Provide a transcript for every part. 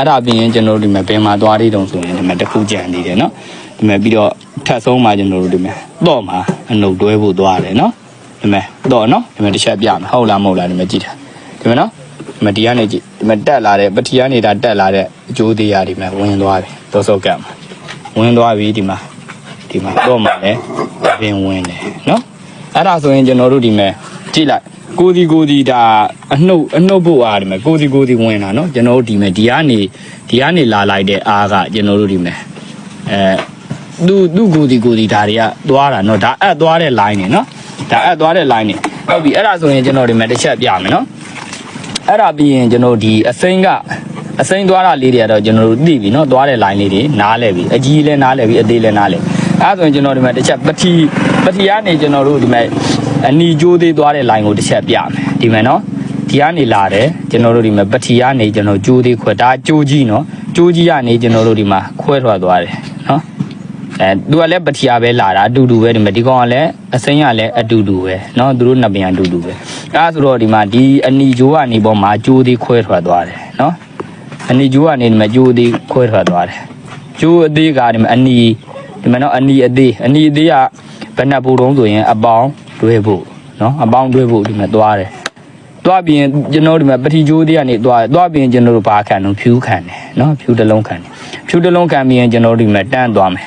အဲ့ဒါပြီးရင်ကျွန်တော်တို့ဒီမှာဘယ်မှာသွားသေးတုံဆိုရင်ဒီမှာတစ်ခုကြံသေးတယ်နော်ဒီမှာပြီးတော့ထပ်ဆုံးမှာကျွန်တော်တို့ဒီမှာတော့မှာအနုတ်တွဲဖို့သွားတယ်နော်ဒီမှာတော့နော်ဒီမှာတစ်ချက်ပြမယ်ဟုတ်လားမဟုတ်လားဒီမှာကြည့်တာဒီမှာနော်ဒီမှာဒီကနေကြည့်ဒီမှာတက်လာတဲ့ပထီကနေဒါတက်လာတဲ့အကျိုးတရားဒီမှာဝင်သွားပြီသောစောကံမှာဝင်သွားပြီဒီမှာဒီမှာတော့မှာလည်းပင်ဝင်တယ်နော်အဲ့ဒါဆိုရင်ကျွန်တော်တို့ဒီမှာကြည့်လိုက် ကိုဒီကိုဒီဒါအနှုတ်အနှုတ်ဖို့အားဒီမဲ့ကိုဒီကိုဒီဝင်တာနော်ကျွန်တော်တို့ဒီမဲ့ဒီကနေဒီကနေလာလိုက်တဲ့အားကကျွန်တော်တို့ဒီမဲ့အဲသူ့သူ့ကိုဒီကိုဒီဒါတွေကသွားတာနော်ဒါအပ်သွားတဲ့ line နေနော်ဒါအပ်သွားတဲ့ line နေဟုတ်ပြီအဲ့ဒါဆိုရင်ကျွန်တော်ဒီမဲ့တစ်ချက်ပြမယ်နော်အဲ့ဒါပြီးရင်ကျွန်တော်ဒီအစိမ်းကအစိမ်းသွားတာလေးတွေကတော့ကျွန်တော်တို့သိပြီနော်သွားတဲ့ line လေးတွေနားလဲပြီအကြီးလဲနားလဲပြီအသေးလဲနားလဲအဲ့ဒါဆိုရင်ကျွန်တော်ဒီမှာတစ်ချက်ပတိပတိကနေကျွန်တော်တို့ဒီမှာ အနီကျိုးသေးသွားတဲ့ line ကိုတစ်ချက်ပြမယ်ဒီမှာเนาะဒီကနေလာတယ်ကျွန်တော်တို့ဒီမှာပတိကနေကျွန်တော်ကျိုးသေးခွဲဒါကျိုးကြီးเนาะကျိုးကြီးကနေကျွန်တော်တို့ဒီမှာခွဲထွက်သွားတယ်เนาะအဲသူကလည်းပတိယာပဲလာတာအတူတူပဲဒီမှာဒီကောင်ကလည်းအစိမ်းကလည်းအတူတူပဲเนาะသူတို့နှစ်ပင်အတူတူပဲအဲဒါဆိုတော့ဒီမှာဒီအနီကျိုးကနေပေါ်မှာကျိုးသေးခွဲထွက်သွားတယ်เนาะအနီကျိုးကနေဒီမှာကျိုးသေးခွဲထွက်သွားတယ်ကျိုးအသေးကဒီမှာအနီဒီမှာเนาะအနီအသေးအနီအသေးကဘယ်နှပူတုံးဆိုရင်အပေါင်း တွဲဖို့နော်အပေါင်းတွဲဖို့ဒီမှာသွားတယ်သွားပြီးရင်ကျွန်တော်ဒီမှာပတိကျိုးတွေကနေသွားသွားပြီးရင်ကျွန်တော်တို့ဘာခံတော့ဖြူးခံတယ်နော်ဖြူးတစ်လုံးခံတယ်ဖြူးတစ်လုံးခံပြီးရင်ကျွန်တော်တို့ဒီမှာတန်းသွားမယ်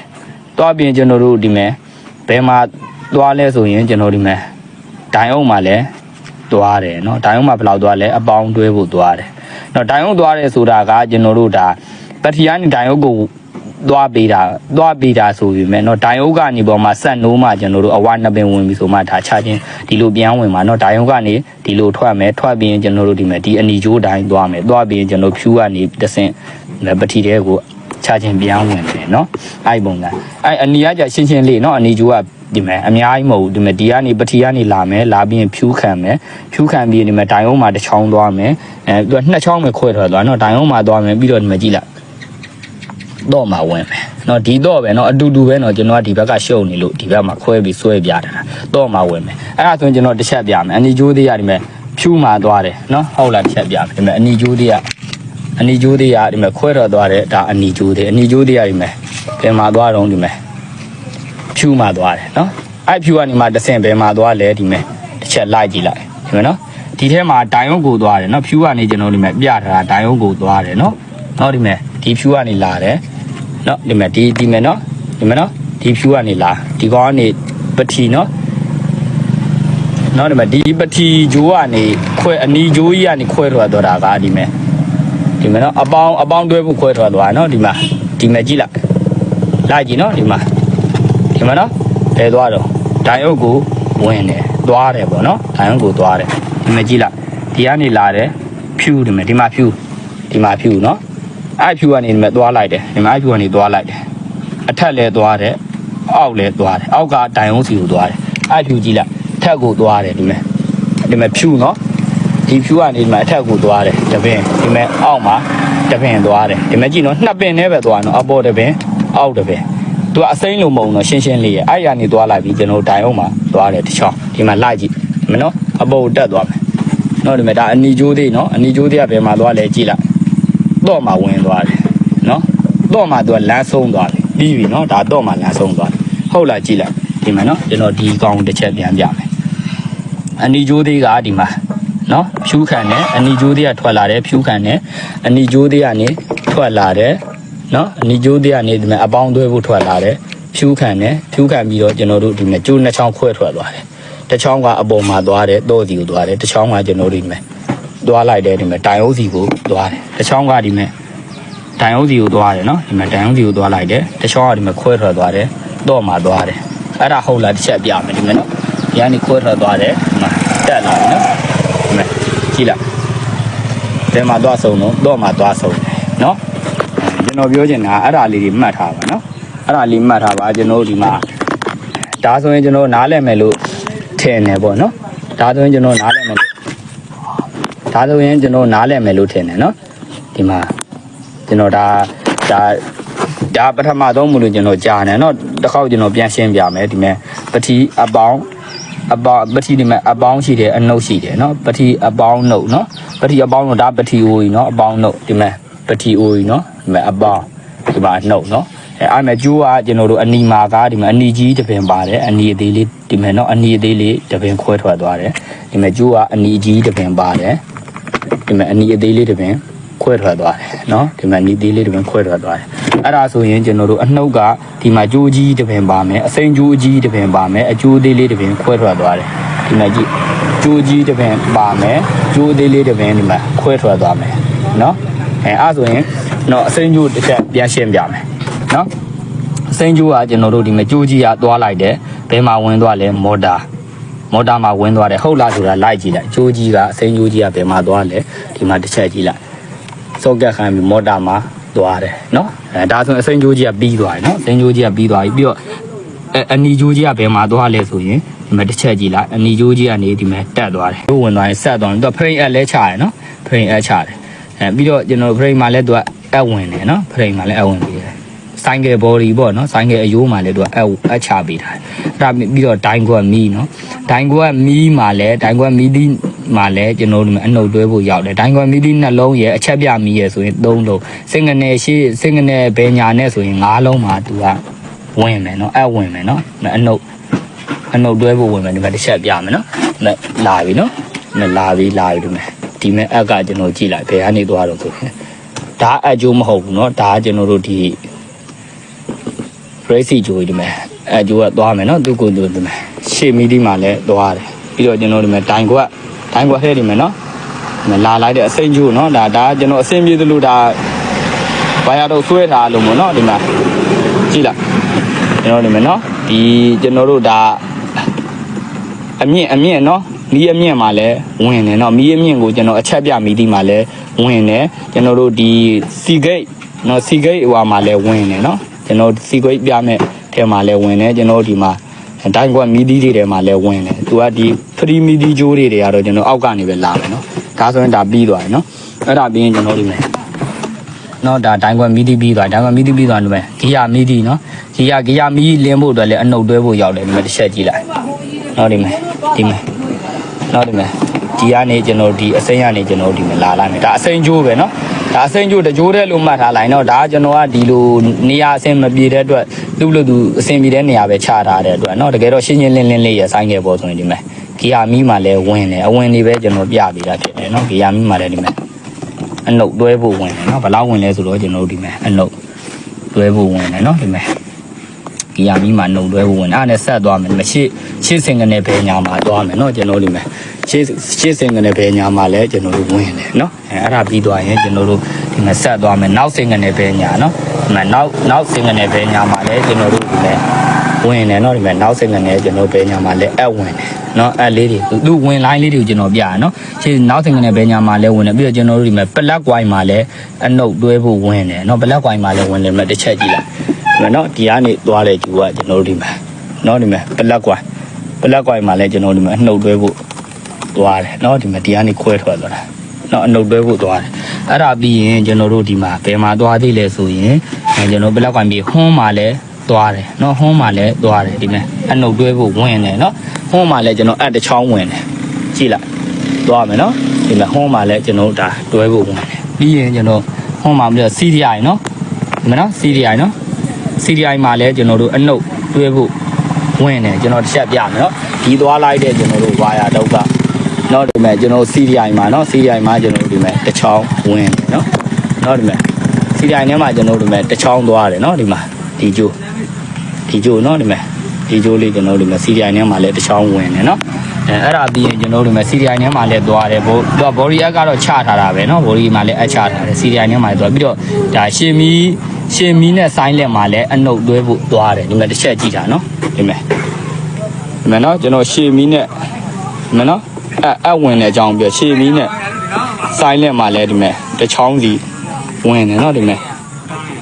သွားပြီးရင်ကျွန်တော်တို့ဒီမှာဘယ်မှာသွားလဲဆိုရင်ကျွန်တော်ဒီမှာဒိုင်အောင်မှာလဲသွားတယ်နော်ဒိုင်အောင်မှာဘယ်လောက်သွားလဲအပေါင်းတွဲဖို့သွားတယ်နော်ဒိုင်အောင်သွားတယ်ဆိုတာကကျွန်တော်တို့ဒါပတိယာနေဒိုင်အောင်ကို သွားပေးတာသွားပေးတာဆိုပြီးမယ်เนาะဒိုင်အုပ်ကနေပေါ်မှာဆက်နိုးမှကျွန်တော်တို့အဝနှစ်ပင်ဝင်ပြီဆိုမှဒါချခြင်းဒီလိုပြန်ဝင်မှာเนาะဒိုင်အုပ်ကနေဒီလိုထွက်မယ်ထွက်ပြီးရင်ကျွန်တော်တို့ဒီမှာဒီအနီကျိုးဒိုင်သွားမယ်သွားပြီးရင်ကျွန်တော်ဖြူကနေတဆင့်ပတိတဲကိုချခြင်းပြန်ဝင်တယ်เนาะအဲ့ပုံကအဲ့အနီကကြရှင်းရှင်းလေးเนาะအနီကျိုးကဒီမှာအများကြီးမဟုတ်ဘူးဒီမှာဒီကနေပတိကနေလာမယ်လာပြီးရင်ဖြူခံမယ်ဖြူခံပြီးရင်ဒီမှာဒိုင်အုပ်မှာတစ်ချောင်းသွားမယ်အဲသူကနှစ်ချောင်းပဲခွဲထွက်သွားเนาะဒိုင်အုပ်မှာသွားမယ်ပြီးတော့ဒီမှာကြည့်လိုက် တော့မှဝင်မယ်เนาะဒီတော့ပဲเนาะအတူတူပဲเนาะကျွန်တော်ကဒီဘက်ကရှုပ်နေလို့ဒီဘက်မှာခွဲပြီးဆွဲပြတာတော့မှဝင်မယ်အဲ့ဒါဆိုရင်ကျွန်တော်တစ်ချက်ပြမယ်အနီကျိုးသေးရဒီမဲ့ဖြူမှသွားတယ်เนาะဟုတ်လားတစ်ချက်ပြမယ်ဒီမဲ့အနီကျိုးသေးရအနီကျိုးသေးရဒီမဲ့ခွဲတော့သွားတယ်ဒါအနီကျိုးသေးအနီကျိုးသေးရဒီမဲ့ပြန်မှသွားတော့ဒီမဲ့ဖြူမှသွားတယ်เนาะအဲ့ဖြူကနေမှတစ်ဆင့်ဘယ်မှသွားလဲဒီမဲ့တစ်ချက်လိုက်ကြည့်လိုက်ဒီမဲ့เนาะဒီထဲမှာဒိုင်ယုံကိုသွားတယ်เนาะဖြူကနေကျွန်တော်ဒီမဲ့ပြထားတာဒိုင်ယုံကိုသွားတယ်เนาะเนาะဒီမဲ့ ဒီဖြူကနေလာတယ် เนาะဒီမှာဒီဒီမှာเนาะဒီမှာเนาะဒီဖြူကနေလာဒီကောင်ကနေပတိเนาะเนาะဒီမှာဒီပတိဂျိုးကနေခွဲအနီဂျိုးကြီးကနေခွဲထွက်သွားတာကဒီမှာဒီမှာเนาะအပေါင်းအပေါင်းတွဲဖို့ခွဲထွက်သွားเนาะဒီမှာဒီမှာကြည့်လိုက်လိုက်ကြည့်เนาะဒီမှာဒီမှာเนาะဘယ်သွားတော့ဒိုင်အုပ်ကိုဝင်တယ်သွားတယ်ပေါ့เนาะဒိုင်အုပ်ကိုသွားတယ်ဒီမှာကြည့်လိုက်ဒီကနေလာတယ်ဖြူဒီမှာဒီမှာဖြူဒီမှာဖြူเนาะ အဲ့ဖြူကနေဒီမှာသွားလိုက်တယ်ဒီမှာအဲ့ဖြူကနေသွားလိုက်တယ်အထက်လဲသွားတယ်အောက်လဲသွားတယ်အောက်ကဒိုင်အောင်စီကိုသွားတယ်အဲ့ဖြူကြည့်လိုက်ထက်ကိုသွားတယ်ဒီမှာဒီမှာဖြူနော်ဒီဖြူကနေဒီမှာအထက်ကိုသွားတယ်တပင်ဒီမှာအောက်မှာတပင်သွားတယ်ဒီမှာကြည့်နော်နှစ်ပင်နဲ့ပဲသွားနော်အပေါ်တပင်အောက်တပင်သူကအစိမ့်လိုမုံတော့ရှင်းရှင်းလေးရဲ့အဲ့ရနေသွားလိုက်ပြီးကျွန်တော်ဒိုင်အောင်မှာသွားတယ်တစ်ချောင်းဒီမှာလိုက်ကြည့်ဒီမှာနော်အပေါ်ကိုတက်သွားမယ်နော်ဒီမှာဒါအနီကျိုးသေးနော်အနီကျိုးသေးကဘယ်မှာသွားလဲကြည့်လိုက် တော့မှဝင်သွားတယ်နော်တော့မှသူကလမ်းဆုံးသွားတယ်ပြီးပြီနော်ဒါတော့မှလမ်းဆုံးသွားတယ်ဟုတ်လားကြည့်လိုက်ဒီမှာနော်ကျွန်တော်ဒီကောင်တစ်ချက်ပြန်ပြမယ်အနီကျိုးသေးကဒီမှာနော်ဖြူခံတယ်အနီကျိုးသေးကထွက်လာတယ်ဖြူခံတယ်အနီကျိုးသေးကနေထွက်လာတယ်နော်အနီကျိုးသေးကနေဒီမှာအပေါင်းသွဲဖို့ထွက်လာတယ်ဖြူခံတယ်ဖြူခံပြီးတော့ကျွန်တော်တို့ဒီမှာကျိုးနှစ်ချောင်းခွဲထွက်သွားတယ်တစ်ချောင်းကအပေါ်မှာသွားတယ်တော့စီကိုသွားတယ်တစ်ချောင်းကကျွန်တော်တို့ဒီမှာ သွားလိုက်တယ်ဒီမှာတိုင်အုပ်စီကိုသွားတယ်တစ်ချောင်းကဒီမှာတိုင်အုပ်စီကိုသွားတယ်နော်ဒီမှာတိုင်အုပ်စီကိုသွားလိုက်တယ်တစ်ချောင်းကဒီမှာခွဲထွက်သွားတယ်တော့မှသွားတယ်အဲ့ဒါဟုတ်လားတစ်ချက်ပြမယ်ဒီမှာနော်ဒီကနေခွဲထွက်သွားတယ်ဒီမှာတက်လာပြီနော်ဒီမှာကြည့်လိုက်ဘယ်မှာသွားဆုံးတော့တော့မှသွားဆုံးတယ်နော်ကျွန်တော်ပြောချင်တာအဲ့ဒါလေးတွေမှတ်ထားပါနော်အဲ့ဒါလေးမှတ်ထားပါကျွန်တော်ဒီမှာဒါဆိုရင်ကျွန်တော်နားလည်မယ်လို့ထင်တယ်ပေါ့နော်ဒါဆိုရင်ကျွန်တော်နားလည်မယ်လို့ ဒါဆိုရင်ကျွန်တော်နားလည်မယ်လို့ထင်တယ်နော်ဒီမှာကျွန်တော်ဒါဒါဒါပထမဆုံးမလို့ကျွန်တော်ကြားတယ်နော်တစ်ခေါက်ကျွန်တော်ပြန်ရှင်းပြမယ်ဒီမှာပတိအပေါင်းအပေါင်းပတိဒီမှာအပေါင်းရှိတယ်အနှုတ်ရှိတယ်နော်ပတိအပေါင်းနှုတ်နော်ပတိအပေါင်းနှုတ်ဒါပတိဝီနော်အပေါင်းနှုတ်ဒီမှာပတီအိုကြီးနော်ဒီမှာအပေါင်းဒီမှာအနှုတ်နော်အဲအဲ့မဲ့ကျိုးကကျွန်တော်တို့အနီမာကဒီမှာအနီကြီးတစ်ပင်ပါတယ်အနီအသေးလေးဒီမှာနော်အနီအသေးလေးတစ်ပင်ခွဲထွက်သွားတယ်ဒီမှာကျိုးကအနီကြီးတစ်ပင်ပါတယ် ဒီမှာအနီအသေးလေးတစ်ပင်ခွဲထွက်သွားတယ်နော်ဒီမှာအနီသေးလေးတစ်ပင်ခွဲထွက်သွားတယ်အဲ့ဒါဆိုရင်ကျွန်တော်တို့အနှုတ်ကဒီမှာကျိုးကြီးတစ်ပင်ပါမယ်အစိမ်းကျိုးကြီးတစ်ပင်ပါမယ်အကျိုးသေးလေးတစ်ပင်ခွဲထွက်သွားတယ်ဒီမှာကြည့်ကျိုးကြီးတစ်ပင်ပါမယ်ကျိုးသေးလေးတစ်ပင်ဒီမှာခွဲထွက်သွားမယ်နော်အဲအဲ့ဆိုရင်တော့အစိမ်းကျိုးတစ်ချက်ပြန်ရှင်းပြမယ်နော်အစိမ်းကျိုးကကျွန်တော်တို့ဒီမှာကျိုးကြီးကသွားလိုက်တယ်ဘယ်မှာဝင်သွားလဲမော်တာ မော်တာမှာဝင်သွားတယ်ဟုတ်လားဆိုတာလိုက်ကြည့်လိုက်ကျိုးကြီးကအစိမ်းကျိုးကြီးကဘယ်မှာသွားလဲဒီမှာတစ်ချက်ကြည့်လိုက်စော့ကက်ခံပြီးမော်တာမှာသွားတယ်နော်အဲဒါဆိုရင်အစိမ်းကျိုးကြီးကပြီးသွားတယ်နော်အစိမ်းကျိုးကြီးကပြီးသွားပြီပြီးတော့အဲအနီကျိုးကြီးကဘယ်မှာသွားလဲဆိုရင်ဒီမှာတစ်ချက်ကြည့်လိုက်အနီကျိုးကြီးကနေဒီမှာတက်သွားတယ်ဘိုးဝင်သွားရင်ဆက်သွားတယ်သူက frame အလဲချတယ်နော် frame အချတယ်အဲပြီးတော့ကျွန်တော် frame မှာလဲသူကအက်ဝင်တယ်နော် frame မှာလဲအက်ဝင်ပြီးတယ် ဆိုင်ကယ် body ပေါ့နော်ဆိုင်ကယ်အယိုးမှာလည်းသူကအအချပေးထားတယ်အဲ့ဒါပြီးတော့ဒိုင်ကွက်မီးနော်ဒိုင်ကွက်မီးမှာလည်းဒိုင်ကွက်မီးဒီမှာလည်းကျွန်တော်တို့အနှုတ်တွဲဖို့ရောက်တယ်ဒိုင်ကွက်မီးဒီနှလုံးရဲ့အချက်ပြမီးရဲ့ဆိုရင်၃လုံးစင်ကနေရှိစင်ကနေဘယ်ညာနဲ့ဆိုရင်၅လုံးမှာသူကဝင်မယ်နော်အဲ့ဝင်မယ်နော်အနှုတ်အနှုတ်တွဲဖို့ဝင်မယ်ဒီမှာတစ်ချက်ပြမယ်နော်ဒါလာပြီနော်ဒါလာပြီလာပြီဒီမှာဒီမဲ့အက်ကကျွန်တော်ကြည့်လိုက်ဘယ်ကနေသွားတော့ဆိုရင်ဒါအကျိုးမဟုတ်ဘူးเนาะဒါကကျွန်တော်တို့ဒီ race ဂျိုဒီမဲ့အဲဂျိုကသွားမယ်နော်သူကိုသူဒီမဲ့ရှေ့မီဒီမှာလည်းသွားတယ်ပြီးတော့ကျွန်တော်ဒီမဲ့တိုင်ကွက်တိုင်ကွက်ဟဲ့ဒီမဲ့နော်ဒီမဲ့လာလိုက်တဲ့အစိမ့်ဂျိုနော်ဒါဒါကျွန်တော်အစင်ပြေသလိုဒါဘာရတော့ဆွဲထားလို့မို့နော်ဒီမှာကြည့်လိုက်ကျွန်တော်ဒီမဲ့နော်ဒီကျွန်တော်တို့ဒါအမြင့်အမြင့်နော်မီးအမြင့်မှာလည်းဝင်တယ်နော်မီးအမြင့်ကိုကျွန်တော်အချက်ပြမီဒီမှာလည်းဝင်တယ်ကျွန်တော်တို့ဒီစီဂိတ်နော်စီဂိတ်ဟိုမှာလည်းဝင်တယ်နော် ကျွန်တော်စီကွိတ်ပြမဲ့ထဲမှာလဲဝင်တယ်ကျွန်တော်ဒီမှာဒိုင်ကွက်မီဒီတွေထဲမှာလဲဝင်တယ်သူကဒီဖရီမီဒီဂျိုးတွေတွေကတော့ကျွန်တော်အောက်ကနေပဲလာမယ်နော်ဒါဆိုရင်ဒါပြီးသွားပြီနော်အဲ့ဒါပြီးရင်ကျွန်တော်ဒီမယ်နော်ဒါဒိုင်ကွက်မီဒီပြီးသွားဒိုင်ကွက်မီဒီပြီးသွားတယ်မယ်ဂီယာမီဒီနော်ဂီယာဂီယာမီလင်းဖို့အတွက်လဲအနှုတ်တွဲဖို့ရောက်တယ်ဒီမှာတစ်ချက်ကြည့်လိုက်နော်ဒီမယ်ဒီမယ်နော်ဒီမယ်ဒီကနေကျွန်တော်ဒီအစိမ်းကနေကျွန်တော်ဒီမှာလာလိုက်မယ်ဒါအစိမ်းကျိုးပဲနော် ဒါစိမ့်ကျိုးတကြိုးတဲ့လို့မှတ်ထားလိုက်နော်ဒါကကျွန်တော်ကဒီလိုနေရာအဆင်မပြေတဲ့အတွက်သူ့လိုသူအဆင်ပြေတဲ့နေရာပဲချထားတဲ့အတွက်နော်တကယ်တော့ရှင်းရှင်းလင်းလင်းလေးရဆိုင်ခဲ့ပေါ်ဆိုရင်ဒီမဲ့ဂီယာမီမှာလည်းဝင်တယ်အဝင်တွေပဲကျွန်တော်ပြပေးတာဖြစ်တယ်နော်ဂီယာမီမှာလည်းဒီမဲ့အနှုတ်တွဲဖို့ဝင်တယ်နော်ဘလောက်ဝင်လဲဆိုတော့ကျွန်တော်ဒီမဲ့အနှုတ်တွဲဖို့ဝင်တယ်နော်ဒီမဲ့ဂီယာမီမှာနှုတ်တွဲဖို့ဝင်တယ်အားနဲ့ဆက်သွားမယ်မရှိရှင်းစင်ကနေပဲညာမှာသွားမယ်နော်ကျွန်တော်ဒီမဲ့ ရှေ့ရှေ့စင်ကနေဘယ်ညာမှာလဲကျွန်တော်တို့ဝင်တယ်เนาะအဲအဲ့ဒါပြီးသွားရင်ကျွန်တော်တို့ဒီမှာဆက်သွားမယ်နောက်စင်ကနေဘယ်ညာเนาะဒီမှာနောက်နောက်စင်ကနေဘယ်ညာမှာလဲကျွန်တော်တို့ဒီမှာဝင်တယ်เนาะဒီမှာနောက်စင်ကနေကျွန်တော်ဘယ်ညာမှာလဲအဝင်တယ်เนาะအဲ့လေးတွေသူဝင်လိုင်းလေးတွေကိုကျွန်တော်ပြရเนาะရှေ့နောက်စင်ကနေဘယ်ညာမှာလဲဝင်တယ်ပြီးတော့ကျွန်တော်တို့ဒီမှာပလက်ကွိုင်းမှာလဲအနှုတ်တွဲဖို့ဝင်တယ်เนาะပလက်ကွိုင်းမှာလဲဝင်တယ်မဲ့တစ်ချက်ကြည့်လိုက် ဒီမှာနော်ဒီကနေသွားတဲ့ကျူကကျွန်တော်တို့ဒီမှာနော်ဒီမှာပလက်ကွိုင်ပလက်ကွိုင်မှာလည်းကျွန်တော်တို့ဒီမှာအနှုတ်တွဲဖို့ သွားတယ်နော်ဒီမှာဒီကနေခွဲထွက်သွားတာနော်အနှုတ်တွဲဖို့သွားတယ်အဲ့ဒါပြီးရင်ကျွန်တော်တို့ဒီမှာဘယ်မှာသွားသေးလဲဆိုရင်အဲကျွန်တော်ပလက်ကွိုင်ပြီးဟွန်းမှာလည်းသွားတယ်နော်ဟွန်းမှာလည်းသွားတယ်ဒီမှာအနှုတ်တွဲဖို့ဝင်တယ်နော်ဟွန်းမှာလည်းကျွန်တော်အက်တစ်ချောင်းဝင်တယ်ကြည့်လိုက်သွားမယ်နော်ဒီမှာဟွန်းမှာလည်းကျွန်တော်ဒါတွဲဖို့ဝင်တယ်ပြီးရင်ကျွန်တော်ဟွန်းမှာပြီးတော့စီးရီယာနော်ဒီမှာနော်စီးရီယာနော် CDI မှာလည်းကျွန်တော်တို့အနှုတ်တွဲဖို့ဝင်တယ်ကျွန်တော်တစ်ချက်ပြမယ်နော်ဒီသွားလိုက်တဲ့ကျွန်တော်တို့ဝါယာတော့က နော်ဒီမဲ့ကျွန်တော် CDI မှာနော် CDI မှာကျွန်တော်တို့ဒီမဲ့တစ်ချောင်းဝင်တယ်နော်နော်ဒီမဲ့ CDI ထဲမှာကျွန်တော်တို့ဒီမဲ့တစ်ချောင်းသွားတယ်နော်ဒီမှာဒီကျိုးဒီကျိုးနော်ဒီမဲ့ဒီကျိုးလေးကျွန်တော်တို့ဒီမဲ့ CDI ထဲမှာလည်းတစ်ချောင်းဝင်တယ်နော်အဲအဲ့ဒါပြီးရင်ကျွန်တော်တို့ဒီမဲ့ CDI ထဲမှာလည်းသွားတယ်ဘို့တော့ body အက်ကတော့ချထားတာပဲเนาะ body မှာလည်းအချထားတယ် CDI ထဲမှာလည်းသွားပြီးတော့ဒါရှင်းမီရှင်းမီနဲ့ဆိုင်းလက်မှာလည်းအနှုတ်တွဲဖို့သွားတယ်ဒီမဲ့တစ်ချက်ကြည့်တာเนาะဒီမဲ့ဒီမဲ့เนาะကျွန်တော်ရှင်းမီနဲ့ဒီမဲ့เนาะ အအဝင်တဲ့အကြောင်းပြောခြေမီးနဲ့ silent မှာလဲဒီမဲ့တချောင်းစီဝင်တယ်နော်ဒီမဲ့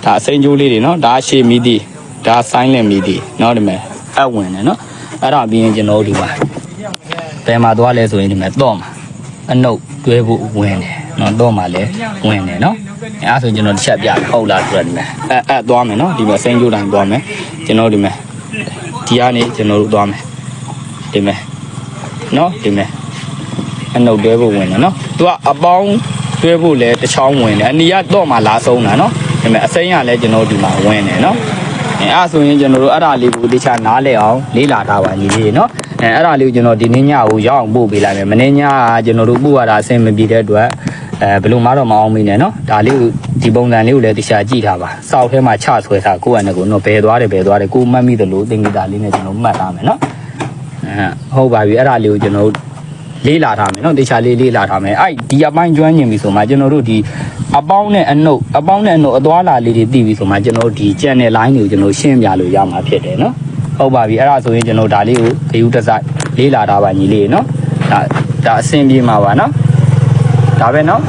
ဒါအစိမ်းကျိုးလေးတွေနော်ဒါရှေ့မီးသည်ဒါ silent မီးသည်နော်ဒီမဲ့အဝင်တယ်နော်အဲ့ဒါပြီးရင်ကျွန်တော်တို့ဒီမှာဘယ်မှာသွားလဲဆိုရင်ဒီမဲ့တော့မှာအနှုတ်တွဲဖို့ဝင်တယ်နော်တော့မှာလဲဝင်တယ်နော်အဲ့ဒါဆိုကျွန်တော်တစ်ချက်ပြဟုတ်လားဆိုတော့ဒီမဲ့အအသွားမယ်နော်ဒီမဲ့စိမ်းကျိုးတိုင်းသွားမယ်ကျွန်တော်ဒီမဲ့ဒီကနေကျွန်တော်တို့သွားမယ်ဒီမဲ့နော်ဒီမဲ့ အနှုတ်တွဲဖို့ဝင်တယ်နော်သူကအပေါင်းတွဲဖို့လည်းတစ်ချောင်းဝင်တယ်အနီကတော့မှလာဆုံးတာနော်ဒါပေမဲ့အစိမ်းကလည်းကျွန်တော်ဒီမှာဝင်တယ်နော်အဲအဲ့ဆိုရင်ကျွန်တော်တို့အဲ့ဒါလေးကိုတခြားနားလဲအောင်လေးလာထားပါညီလေးနော်အဲအဲ့ဒါလေးကိုကျွန်တော်ဒီနေ့ညကိုရောက်အောင်ပို့ပေးလိုက်မယ်မနေ့ညကကျွန်တော်တို့ပို့ရတာအဆင်မပြေတဲ့အတွက်အဲဘယ်လိုမှတော့မအောင်မိနဲ့နော်ဒါလေးကိုဒီပုံစံလေးကိုလည်းတခြားကြည့်ထားပါစောက်ထဲမှာချဆွဲထားကိုယ့်အနေကိုတော့ဘယ်သွားတယ်ဘယ်သွားတယ်ကိုမှတ်မိသလိုသင်္ကေတလေးနဲ့ကျွန်တော်မှတ်ထားမယ်နော်အဲဟုတ်ပါပြီအဲ့ဒါလေးကိုကျွန်တော်တို့ လေးလာထားမယ်နော်တေချာလေးလေးလာထားမယ်အဲ့ဒီအပိုင်းကျွမ်းကျင်ပြီဆိုမှကျွန်တော်တို့ဒီအပေါင်းနဲ့အနှုတ်အပေါင်းနဲ့အနှုတ်အသွာလာလေးတွေသိပြီဆိုမှကျွန်တော်တို့ဒီ channel line တွေကိုကျွန်တော်ရှင်းပြလို့ရမှာဖြစ်တယ်နော်ဟုတ်ပါပြီအဲ့ဒါဆိုရင်ကျွန်တော်ဒါလေးကိုဂယုတစိုက်လေးလာထားပါညီလေးနော်ဒါဒါအဆင်ပြေမှာပါနော်ဒါပဲနော်